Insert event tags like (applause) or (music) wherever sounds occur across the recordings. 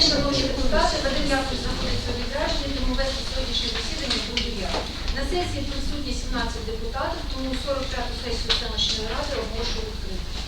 день, шановні депутати, Вадим Яковлевич знаходиться у відрядженні, тому вести сьогоднішнє засідання буду я. На сесії присутні 17 депутатів, тому 45-ту сесію селищної ради оголошую відкритою.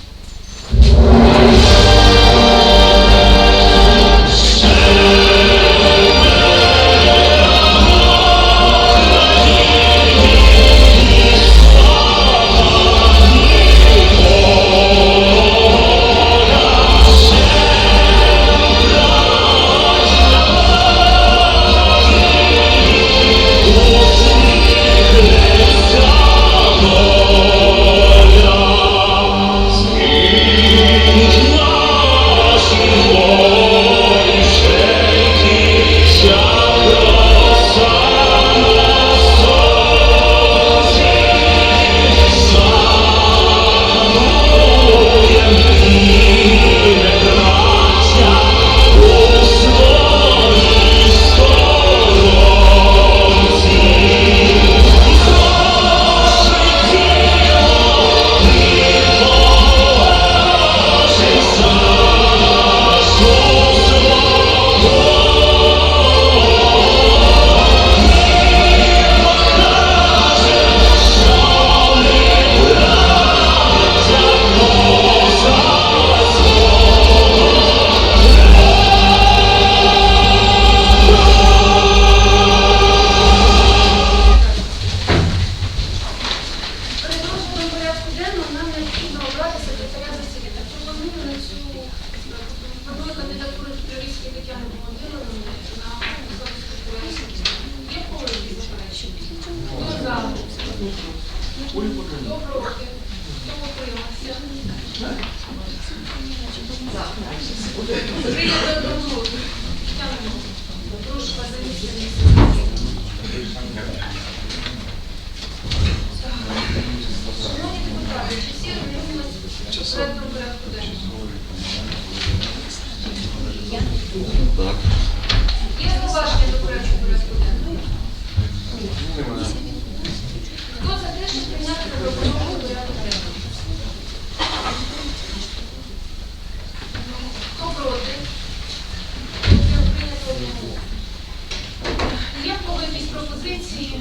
Пропозиції?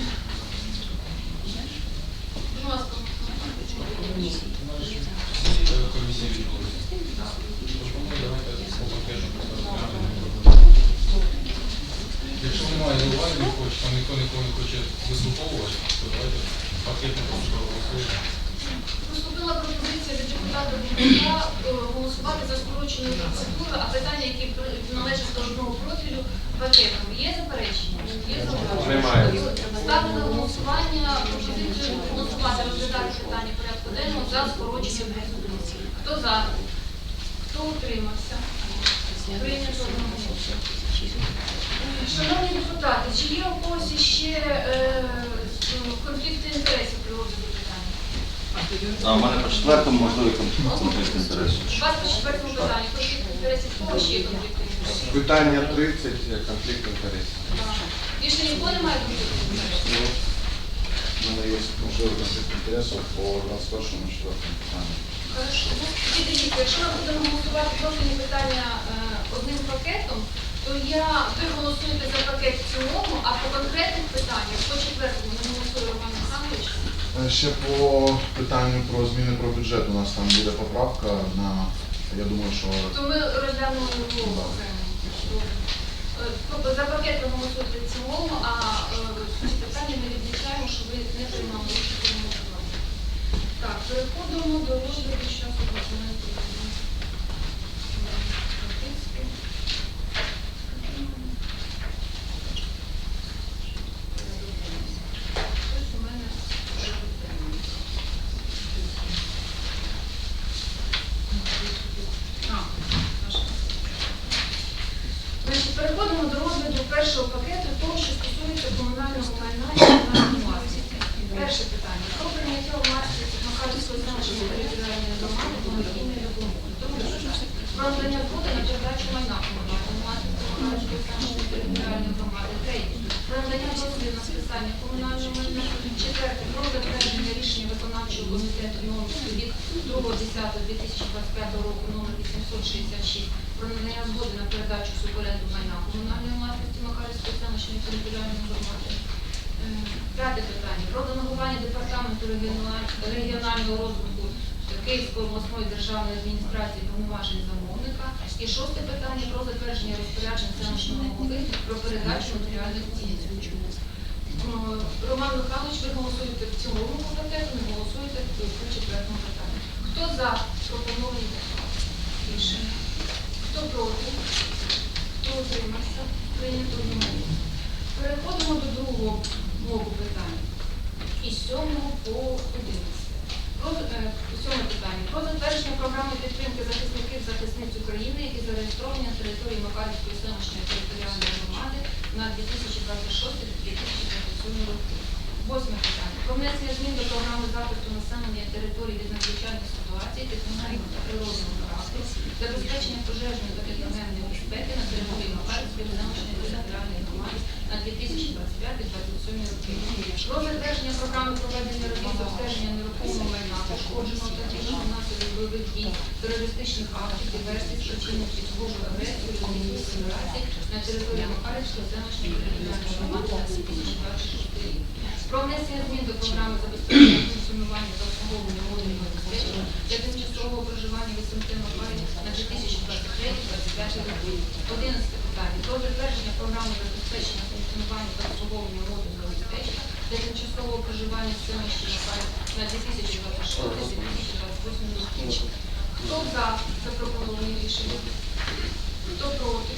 Будь ласка. Комісія. Якщо немає хоче, там ніхто нікого не хоче вислуховувати, то давайте пакетно проголосуємо. Поступила пропозиція від депутата Бухарка е, голосувати за скороченою процедурою, а питання, які належать до одного профілю, пакетом. Є заперечення? Немає. Ставлю на голосування пропозицію голосувати, розглядати питання порядку денного за скороченою процедурою. Хто за? Хто утримався? Прийнято одноголосно. Шановні депутати, чи є у когось ще е, конфлікти інтересів при розгляді питання? А в мене по четвертому можливий конфлікт інтересів. У вас по четвертому питанні конфлікт інтересів. В Кого ще є конфлікт інтересів? Питання 30, конфлікт інтересів. Так. Більше ніхто не має конфлікту? У мене є можливий конфлікт інтересів по 21 четвертому питанню. Хорошо. Ну, тоді дивіться, якщо ми будемо голосувати профільні питання е, одним пакетом, то я ви голосуєте за пакет в цілому, а по конкретних питаннях по четвертому не голосує Роман Олександрович. Е, Ще по питанню про зміни про бюджет у нас там буде поправка на, я думаю, що То ми розглянемо його окремо. Тобто за пакет ви голосуєте цілому, а суть питання ми відмічаємо, що ви не приймали участь по. Так, переходимо до розгляду часу документів. Щось у мене вже відтягнуло. А, наша. Значить, переходимо до розгляду першого пакету, того, що стосується комунального майна і комунальної власності. Перше питання. Про прийняття у власність Макарівської селищної територіальної громади благодійної допомоги. Друге питання. Про надання згоди на передачу майна комунальної власності Макарівської селищної територіальної громади. Третє. Про надання дозволів на списання комунального майна. Четверте. Про затвердження рішення виконавчого комітету номер від 2.10.2025 року номер 866 про надання згоди на передачу в суборенду майна комунальної власності Макарівської селищної територіальної громади. Е, П'яте питання. Делегування департаменту регіонального розвитку Київської обласної державної адміністрації повноважень замовника. І шосте питання про затвердження розпоряджень селищного голови про передачу матеріальних цінностей. Роман Михайлович, ви голосуєте в цілому пакету, не голосуєте по четвертому питанню. Хто за пропоновані рішення? Хто проти? Хто утримався? Прийнято одноголосно. Переходимо до другого блоку питань. І з сьомого по одинадцяте. Про е, сьоме питання. Про затвердження програми підтримки захисників захисниць України, які зареєстровані на території Макарівської селищної територіальної громади на 2026-2027 роки. Восьме питання. Про внесення змін до програми захисту населення території від надзвичайних ситуацій, техногенного та природного забезпечення пожежної та безпеки на території Макарівської селищної територіальної громади на 2025-2027 роки. Про затвердження програми проведення робіт з обстеження нерухомого майна, пошкодженого та фізичного внаслідок бойових дій, терористичних актів, диверсій, спричинених від згоду агресії Російської Федерації на території Макарівської селищної територіальної громади на 2026 рік. Про внесення змін до програми забезпечення функціонування та обслуговування модульного забезпечення для тимчасового проживання в СМТ на 2023-2025 роки. Одинадцяте питання. Про затвердження програми забезпечення функціонування та обслуговування модульного забезпечення для тимчасового проживання селищі Макарів на 2026-2028 роки. Хто за запропоновані рішення? Хто проти?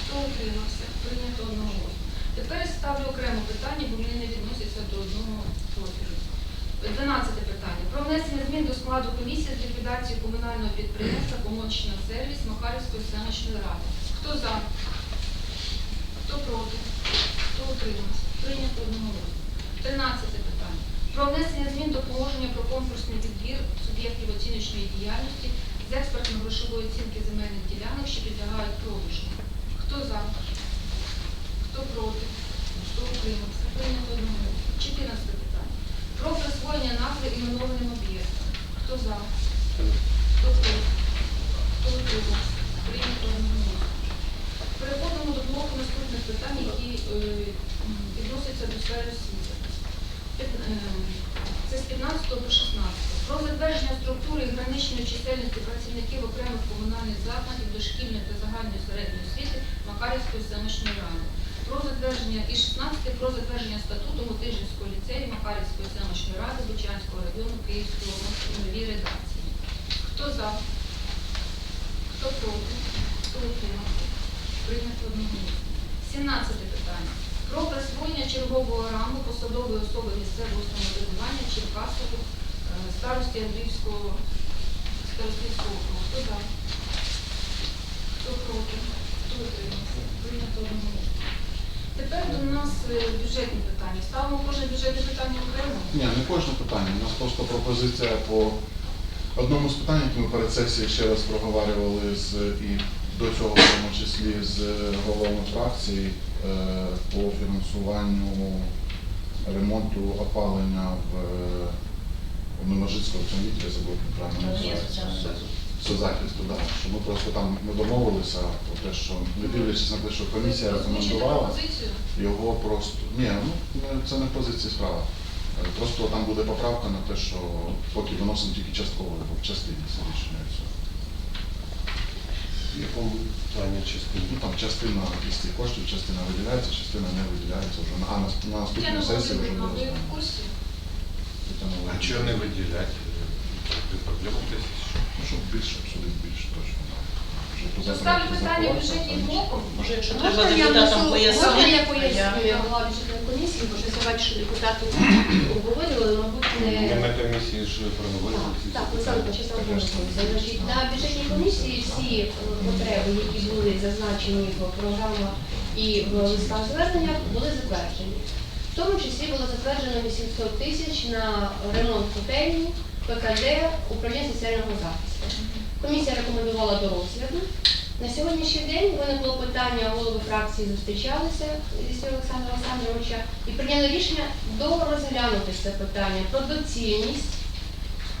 Хто утримався? Прийнято одноголосно. Тепер ставлю окремо питання, бо вони не відносяться до одного профілю. 12 питання. Про внесення змін до складу комісії з ліквідації комунального підприємства «Помочна сервіс» Макарівської селищної ради. Хто за? Хто проти? Хто утримався? Прийнято одноголосно. 13 питання. Про внесення змін до положення про конкурсний відбір суб'єктів оціночної діяльності з експертно-грошової оцінки земельних ділянок, що підлягають продажу. Хто за? Хто проти? Хто утримався? Прийнято одноголосно. 14 питання. Про присвоєння назви іменованим об'єктам. Хто за? Хто проти? Хто утримався? Прийнято одноголосно. Переходимо до блоку наступних питань, які е, відносяться до сфери освіти. Е, Це з 15 по 16. Про затвердження структури і граничної чисельності працівників окремих комунальних закладів дошкільної та загальної середньої освіти Макарівської селищної ради. Про затвердження і 16 про затвердження статуту Мотижинського ліцею Макарівської селищної ради Бучанського району Київської області новій редакції. Хто за? Хто проти? Хто утримався? Прийнято одноголосно. 17 питання. Про присвоєння чергового рангу посадової особи місцевого самоврядування Черкасову е, старості Андріївського старостинського округу. Хто за? Хто проти? Хто утримався? Прийнято одноголосно. Тепер до нас е, бюджетні питання. Ставимо кожне бюджетне питання окремо. Ні, не кожне питання. У нас просто пропозиція по одному з питань, які ми перед сесією ще раз проговорювали з і до цього, в тому числі з головами фракції е, по фінансуванню ремонту опалення в, е, в цьому вітрі, забув як правильно називається. Соцзахисту, так. Що ми просто там ми домовилися про те, що не дивлячись на те, що комісія рекомендувала. Його просто ні, ну це не в позиції справа. Е, Просто там буде поправка на те, що поки виносимо тільки частково, бо в частині це рішення все. В якому плані частині? Ну там частина із цих коштів, частина виділяється, частина не виділяється вже на, а на, на наступній сесії вже буде ви в курсі. А чого не виділяти? Ти проблема десь? Ну, щоб більше, обсудити більше точно. То ставлю питання бюджетним блоком. Може, якщо Можна треба я депутатам внесу- пояснити? Можна я поясню, я голова бюджетної комісії, бо щось я бачу, що депутати обговорювали, мабуть, не... на комісії ж проговорили ці Так, Олександр, питання. чи сам Значить, на бюджетній комісії всі е, потреби, які були зазначені в програмах і в листах звернення, були затверджені. В тому числі було затверджено 800 тисяч на ремонт котельні, ПКД, управління соціального захисту. Комісія рекомендувала до розгляду. На сьогоднішній день виникло питання, голови фракції зустрічалися зі Олександра Олександровича і прийняли рішення дорозглянути це питання про доцільність,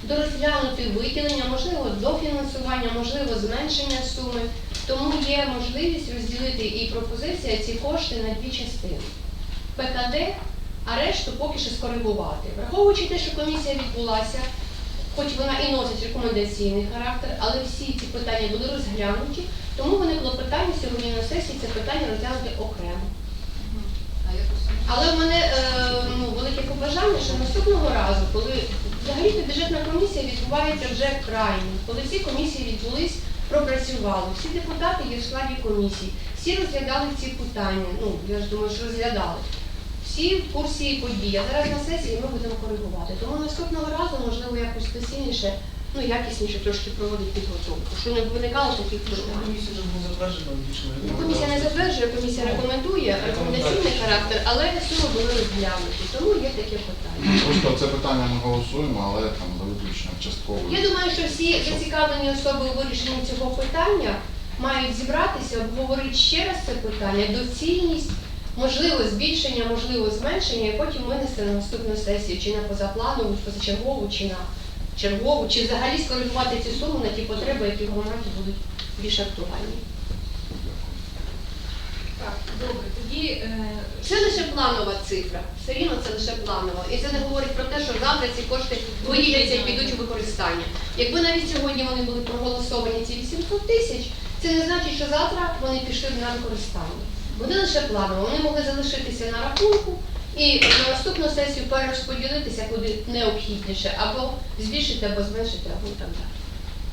дорозглянути виділення, можливо, дофінансування, можливо, зменшення суми. Тому є можливість розділити і пропозиція ці кошти на дві частини. ПКД, а решту поки що скоригувати. Враховуючи те, що комісія відбулася, хоч вона і носить рекомендаційний характер, але всі ці питання були розглянуті, тому виникло питання сьогодні на сесії це питання розглянути окремо. Але в мене е, ну, велике побажання, що наступного разу, коли взагалі бюджетна комісія відбувається вже крайні, коли всі комісії відбулись, пропрацювали, всі депутати є в складі комісії, всі розглядали ці питання. Ну я ж думаю, що розглядали. Всі в курсі подій. А зараз на сесії ми будемо коригувати. Тому наступного разу, можливо, якось спеційніше, ну якісніше трошки проводити підготовку, щоб не виникало таких питань. Ну, Комісія не затверджує, комісія рекомендує рекомендаційний характер, але суми були розглянуті, тому є таке питання. Просто це питання ми голосуємо, але там за виключенням частково. Я думаю, що всі зацікавлені особи у вирішенні цього питання мають зібратися, обговорити ще раз це питання, доцільність, можливо, збільшення, можливо, зменшення, і потім винести на наступну сесію, чи на позапланову, позачергову, чи на чергову, чи взагалі скоригувати ці суми на ті потреби, які в громаді будуть більш актуальні. Так, добре, тоді е, Це лише планова цифра. Все рівно це лише планова. І це не говорить про те, що завтра ці кошти виявляться і підуть у використання. Якби навіть сьогодні вони були проголосовані ці 800 тисяч, це не значить, що завтра вони пішли на використання. Вони лише планово. Вони могли залишитися на рахунку і на наступну сесію перерозподілитися куди необхідніше, або збільшити, або зменшити, або там так далі.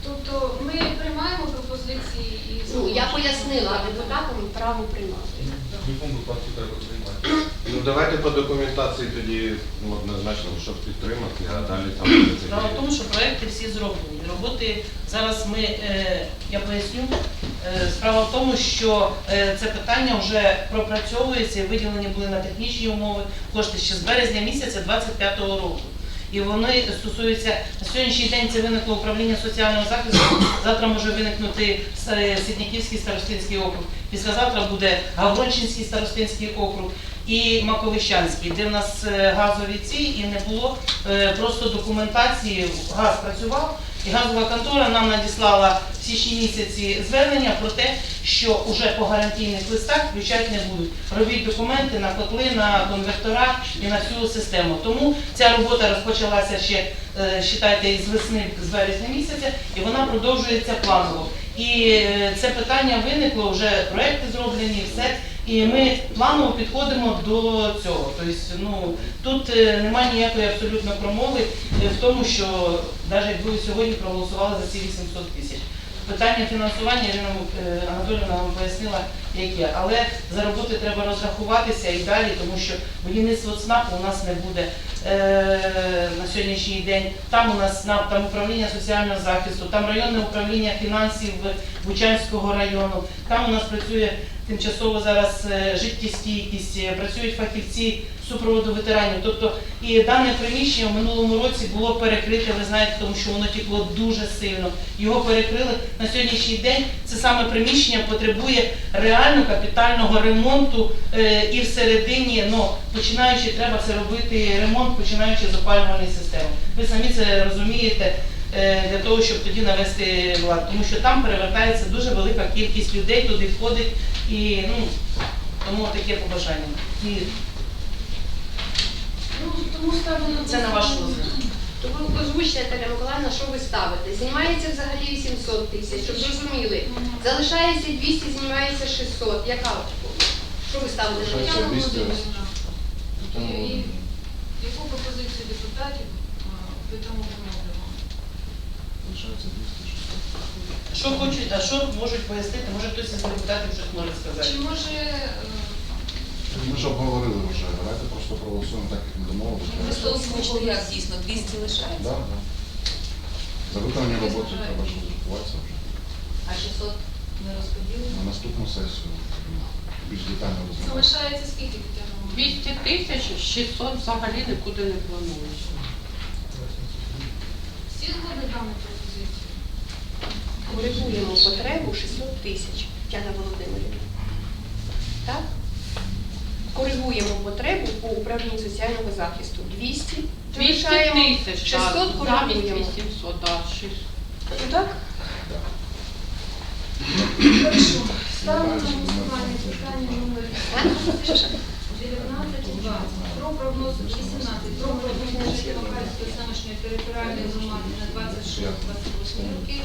тобто ми приймаємо пропозиції і Ну, я пояснила депутатам право приймати. В будь-якому випадку треба приймати. Ну давайте по документації тоді ну, однозначно, щоб підтримати, а далі там буде Справа в тому, що проекти всі зроблені. Роботи зараз ми, е, я поясню, е, справа в тому, що е, це питання вже пропрацьовується, і виділені були на технічні умови кошти ще з березня місяця 25-го року. І вони стосуються на сьогоднішній день це виникло управління соціального захисту. Завтра може виникнути С- Сидняківський старостинський округ. Післязавтра буде Гаврончинський старостинський округ і Маковищанський, де в нас е, газові ці і не було е, просто документації. Газ працював, і газова контора нам надіслала в січні місяці звернення про те, що вже по гарантійних листах включати не будуть. Робіть документи на котли, на конвертора і на всю систему. Тому ця робота розпочалася ще, е, считайте, із весни, з березня місяця, і вона продовжується планово. І е, це питання виникло, вже проекти зроблені, все. І ми планово підходимо до цього. Тобто, ну тут е, немає ніякої абсолютно промови е, в тому, що навіть ви сьогодні проголосували за ці 800 тисяч. Питання фінансування Ірина е, Анатолійовна вам пояснила, яке. Але за роботи треба розрахуватися і далі, тому що будівництво ЦНАПу у нас не буде е, на сьогоднішній день. Там у нас ЦНАП, там управління соціального захисту, там районне управління фінансів Бучанського району. Там у нас працює тимчасово зараз е, життєстійкість, е, працюють фахівці супроводу ветеранів. Тобто і дане приміщення в минулому році було перекрите, ви знаєте, тому що воно текло дуже сильно. Його перекрили на сьогоднішній день. Це саме приміщення потребує реально капітального ремонту е, і всередині, ну починаючи, треба це робити ремонт, починаючи з опалювальної системи. Ви самі це розумієте. Для того, щоб тоді навести лад, тому що там перевертається дуже велика кількість людей, туди входить і ну тому таке побажання. І Ну, тому ставлю на це на ваш розгляд. То ви озвучте, Наталя Миколаївна, що ви ставите? Знімається взагалі 800 тисяч, щоб зрозуміли. Залишається 200, знімається 600. Яка? Що ви ставите? 200. Тетяна і- Яку пропозицію депутатів а, ви тому вимовимо? Лишається 260. Що хочуть, а що можуть пояснити? Може хтось із депутатів щось може сказати. Чи може е, Ми ж обговорили вже, давайте просто проголосуємо так, як ми домовилися. Просто озвучити, як дійсно 200 лишається. Да. За виконання роботи треба ж розрахуватися вже. А 600 не розподілено. На наступну сесію більш детально розглянути. залишається скільки Тетяна 200 тисяч 600 взагалі нікуди не планується. Всі згодні дану пропозицію? Коригуємо потребу 600 тисяч, Тетяна Володимирівна. Так? Коригуємо потребу по управлінню соціального захисту. 200. 200 тисяч, 600 так, замість коригуємо. 800, так, 600. Так? Хорошо. Ставимо на голосування питання номер 19 про прогноз 18 про прогноз Макарівської селищної територіальної громади на 26-28 роки.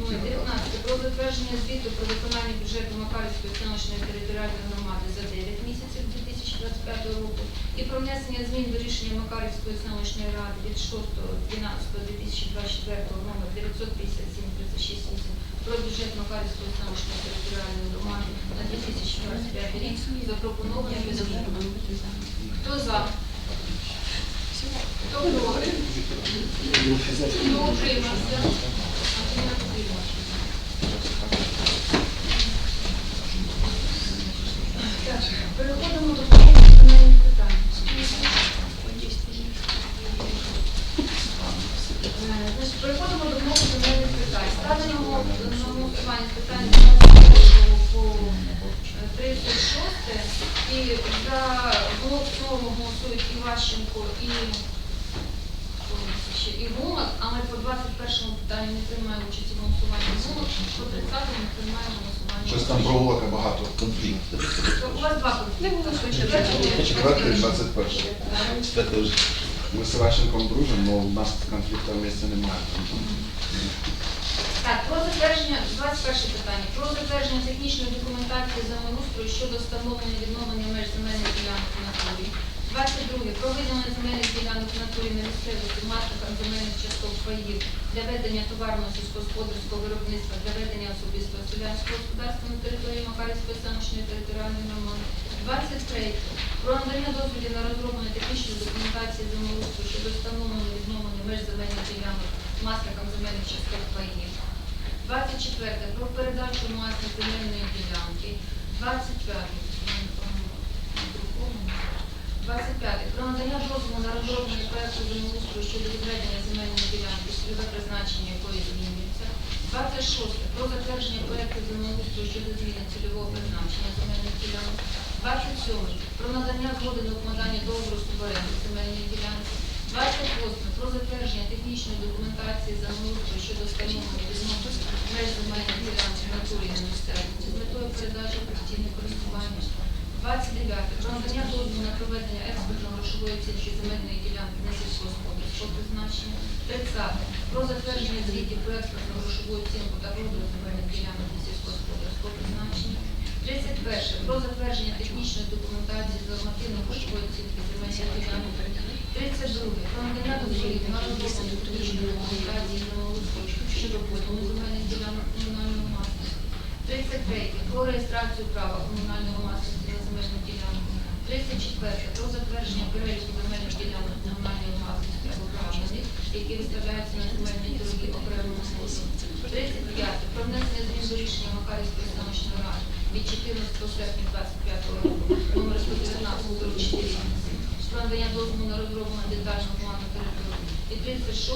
Ну, 19 про затвердження звіту про виконання бюджету Макарівської селищної територіальної громади за 9 місяців 2025 року і про внесення змін до рішення Макарівської селищної ради від 6.12.2024 номер 957 36 про бюджет Макарівської селищної територіальної громади на 2025 рік запропонований змінами. Хто за? Хто проти? Хто утримався? Переходимо до. Е, переходимо до блоку земельних питань. Ставимо на голосування питання 21 по е, 36 і за блок цілому голосують Іващенко і ще? і Гумак, але по 21-му питанню не приймає участь у голосуванні Гумак, по 30-му не приймає голосування. Щось там проволока багато конфліктів. У вас два конфлікти. Четвертий. Четвертий, 21. Четверте вже. Ми з Саващенком дружимо, але у нас конфлікту в місті немає. Так, про затвердження, 21 питання. Про затвердження технічної документації землеустрою щодо встановлення відновлення меж земельних ділянок в натурі. 22. Про виділення земельних ділянок на місцевості власникам земельних часток паїв для ведення товарного сільськогосподарського виробництва для ведення особистого селянського господарства на території Макарівської селищної територіальної громади. 23. Про надання дозволів на розроблення технічної документації землеустрою щодо встановлення відновлення меж земельних ділянок власникам земельних часток паїв. 24. Про передачу власних земельної ділянки. 25. 25. Про надання дозволу на розроблення проекту землеустрою щодо відведення земельної ділянки, цільове призначення якої змінюється. 26. Про затвердження проекту землеустрою щодо зміни цільового призначення земельних ділянок. 27. Про надання згоди на укладання договору суборенди земельної ділянки. 28. Про затвердження технічної документації землеустрою щодо встановлення відносно меж земельної ділянки в натурі на місцевості з метою передачі в постійне користування. 29. Про надання дозволу на проведення експертно-грошової оцінки земельної ділянки на сільськогосподарського призначення. 30. Про затвердження звітів про експертно-грошову оцінку та продаж земельних ділянок на сільськогосподарського призначення. 31. Про затвердження технічної документації з нормативно-грошової оцінки земельних ділянок. 32. Про надання дозволів на розроблення технічної документації землеустрою щодо поділу земельних ділянок комунальної власності. 33. Про реєстрацію права комунальної власності на земельну ділянку. 34. Про затвердження переліку земельних ділянок комунальної власності або громади, які виставляються на земельні торги окремому спосіб. 35. Про внесення змін до рішення Макарівської селищної ради від 14 серпня 25 року номер 119 44 про надання дозволу на розроблення детального плану території. І 36.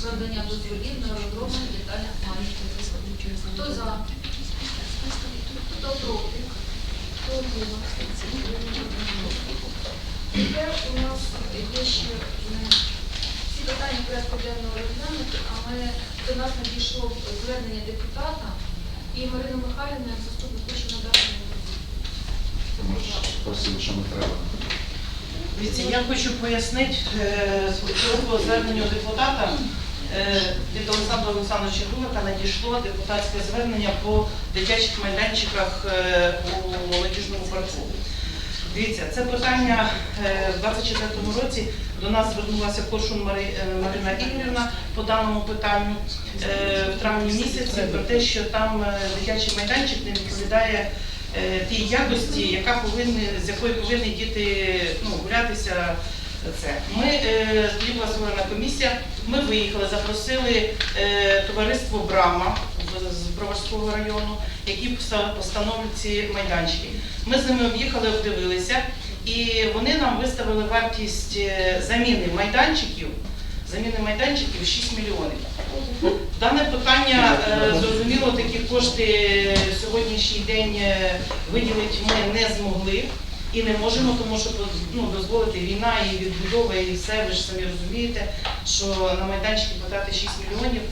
Про надання дозволів на розроблення детальних планів території. Хто за? Хто проти? Тепер у нас є ще не всі питання порядку денного розглянути, але до нас надійшло звернення депутата і Марина Михайлівна, як заступник, хоче надати просили, що не треба. Я хочу пояснити е, по зверненню депутата е, від Олександра Олександровича Гулика надійшло депутатське звернення по дитячих майданчиках е, у молодіжному парку. Дивіться, це питання е, в 24-му році до нас звернулася Коршун Мари- е, Марина Ігорівна по даному питанню е, в травні місяці про те, що там е, дитячий майданчик не відповідає е, тій якості, яка повинні, з якою повинні діти ну, гулятися. Це. Ми, е, була створена комісія, ми виїхали, запросили е, товариство Брама з- Броварського району, які поста- постановлюють ці майданчики. Ми з ними об'їхали, обдивилися, і вони нам виставили вартість е, заміни майданчиків, заміни майданчиків 6 мільйонів. Дане питання, е, зрозуміло, такі кошти сьогоднішній день виділити ми не змогли і не можемо, тому що ну, дозволити війна і відбудова, і все, ви ж самі розумієте. що на майданчики подати 6 мільйонів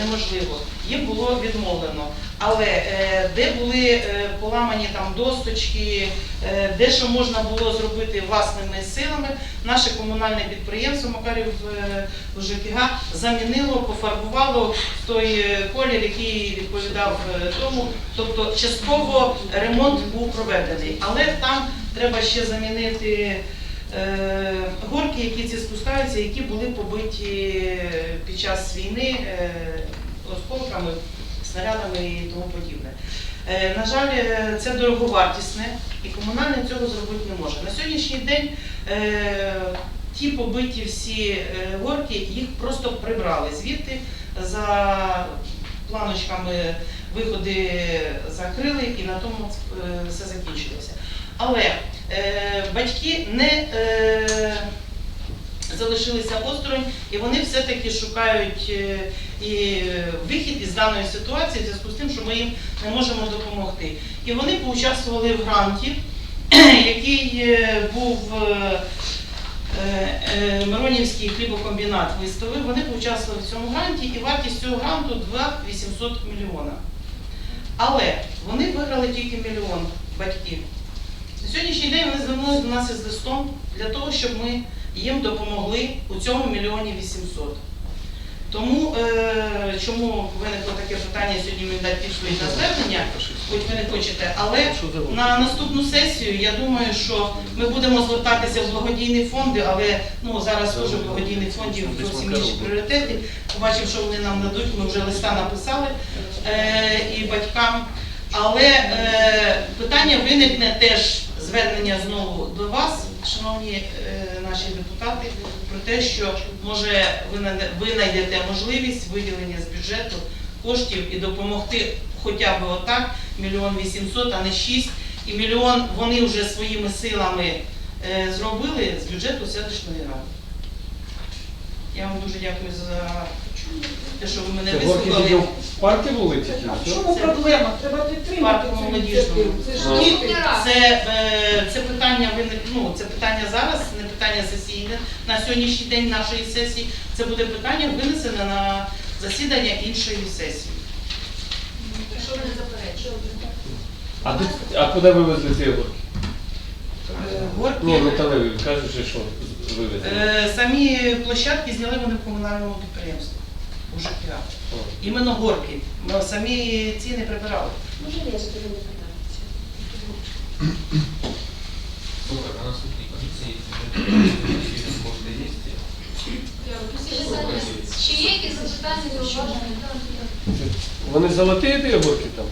неможливо. Їм було відмовлено. Але е, де були е, поламані там досточки, е, де що можна було зробити власними силами, наше комунальне підприємство Макарів е, ЖКГ замінило, пофарбувало той е, колір, який відповідав е, тому. Тобто частково ремонт був проведений, але там треба ще замінити. Е, Горки, які ці спускаються, які були побиті під час війни е, осколками, снарядами і тому подібне. Е, На жаль, це дороговартісне і комунальне цього зробити не може. На сьогоднішній день ті побиті всі горки, їх просто прибрали звідти за планочками виходи закрили і на тому все закінчилося. Але е, батьки не е, залишилися осторонь, і вони все-таки шукають е, і вихід із даної ситуації в зв'язку з тим, що ми їм не можемо допомогти. І вони поучаствували в гранті, (clears throat) який е, був е, е, е, Миронівський хлібокомбінат виставив. Вони поучаствували в цьому гранті, і вартість цього гранту 2 800 мільйона. Але вони виграли тільки мільйон батьків. Сьогоднішній день вони звернулися до нас із листом для того, щоб ми їм допомогли у цьому мільйоні 800. Тому е, чому виникло таке питання сьогодні мені дати відповідь на звернення, хоч ви не хочете, але на наступну сесію я думаю, що ми будемо звертатися в благодійні фонди, але ну зараз вже благодійних фондів зовсім інші пріоритети. Побачимо, що вони нам дадуть. Ми вже листа написали е, і батькам. Але е, питання виникне теж звернення знову до вас, шановні е, наші депутати, про те, що може ви знайдете можливість виділення з бюджету коштів і допомогти хоча б отак мільйон вісімсот, а не шість. І мільйон вони вже своїми силами е, зробили з бюджету селищної ради. Я вам дуже дякую за те, що ви мене вислухали. Парки вулиці А в що? чому проблема? Треба підтримати Парку цю молодіжного. ініціативу. Це ж Ну. діти. Це, е, це питання виник, ну, це питання зараз, не питання сесійне на сьогоднішній день нашої сесії. Це буде питання винесене на засідання іншої сесії. Якщо ви не заперечуєте. А, де- а куди вивезли ці горки? Е, Горки, Ні, металеві, кажуть, що вивезли. е, самі площадки зняли вони в комунальному підприємстві у ЖКГ. Іменно горки. Ми самі ці не прибирали. Може, я запитаю питання? Добре, на наступній комісії кошти є. Чи є якісь запитання, зауваження? Вони золоті ті горки там?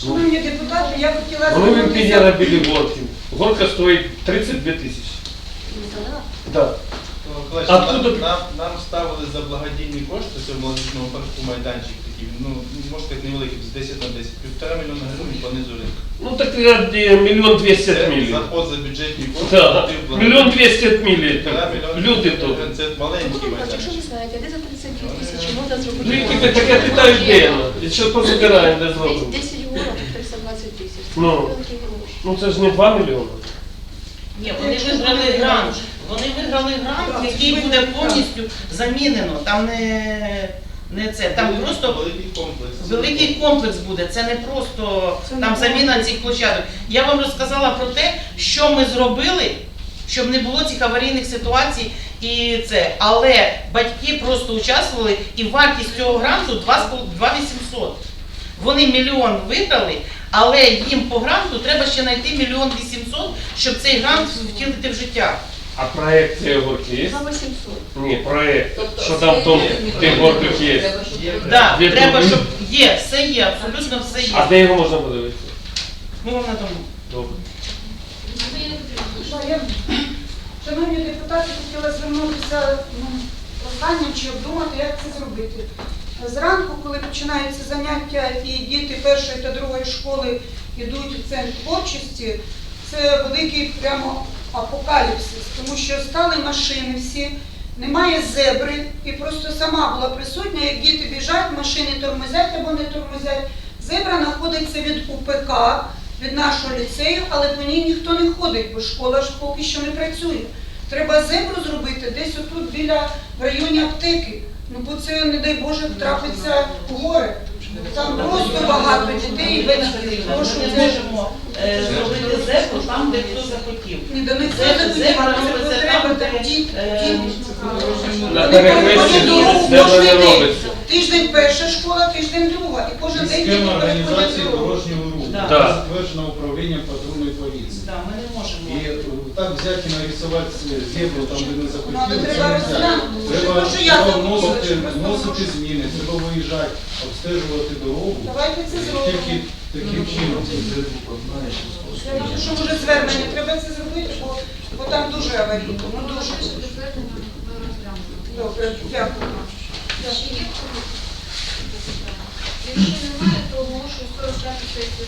Шановні депутати, я хотіла Вони в звернутися. робили горки. Горка стоїть 32 тисячі. Да. Миколаївич, нам, откуда- нам, нам ставили за благодійні кошти цього молодіжного парку майданчик такий, ну, можна сказати, невеликий, з 10 на 10, півтора мільйона гривень понизу ринку. Ну так я де мільйон 200 Це заход за бюджетні кошти. Да. в. Мільйон 200 отмілі. Півтора мільйона Люди гривень. тут. Це маленький Якщо майданчик. ви знаєте, де за 32 тисячі можна зробити? Ну які ви таке питають де? ну? І що позабираємо, де зробимо? 10 горок, 320 тисяч. Це Ну. великі гроші. Ну це ж не 2 мільйони. Ні, вони виграли грант. Вони виграли грант, який буде повністю замінено. Там не, не це. Там просто великий комплекс. великий комплекс буде. Це не просто там заміна цих площадок. Я вам розказала про те, що ми зробили, щоб не було цих аварійних ситуацій і це. Але батьки просто участвували, і вартість цього гранту 2,800. Вони мільйон виграли, але їм по гранту треба ще знайти мільйон вісімсот, щоб цей грант втілити в життя. А проект цієї горки є? 2800. Ні, проект. Тобто Що там в тому тих горках є? Треба, щоб Є. Да, Є треба, тут- щоб є, все є, абсолютно все А де його можна подивитися? Ми вам надамо. Добре. Я- Шановні депутати, хотіла звернутися ну, останнім чи обдумати, як це зробити. Зранку, коли починаються заняття і діти першої та другої школи йдуть у центр творчості, це великий прямо апокаліпсис, тому що стали машини всі, немає зебри, і просто сама була присутня, як діти біжать, машини тормозять або не тормозять. Зебра знаходиться від УПК, від нашого ліцею, але по ній ніхто не ходить, бо школа ж поки що не працює. Треба зебру зробити десь отут біля в районі аптеки. Ну бо це, не дай Боже, трапиться горе. Там просто багато дітей і батьків. Ми не можемо е, зробити зеку там, де хто захотів. ні, до них Це- це це не треба, там, діти. е, На це не робиться. Тиждень перша школа, тиждень друга. І кожен день діти Схема переходять організації дорогу. дорожнього руху, Да. Да. затверджена управлінням патрульної поліції. Да, ми не е, так взяти і нарисувати зебру там, де не захотіли, це треба не вносити, вносити зміни, треба виїжджати, обстежувати дорогу. Давайте це зробимо. Тільки таким чином. Що може звернення, треба це зробити, бо, бо там дуже аварійно, ну дуже. Добре, дякую. Є? Якщо немає, то оголошую 45 сесію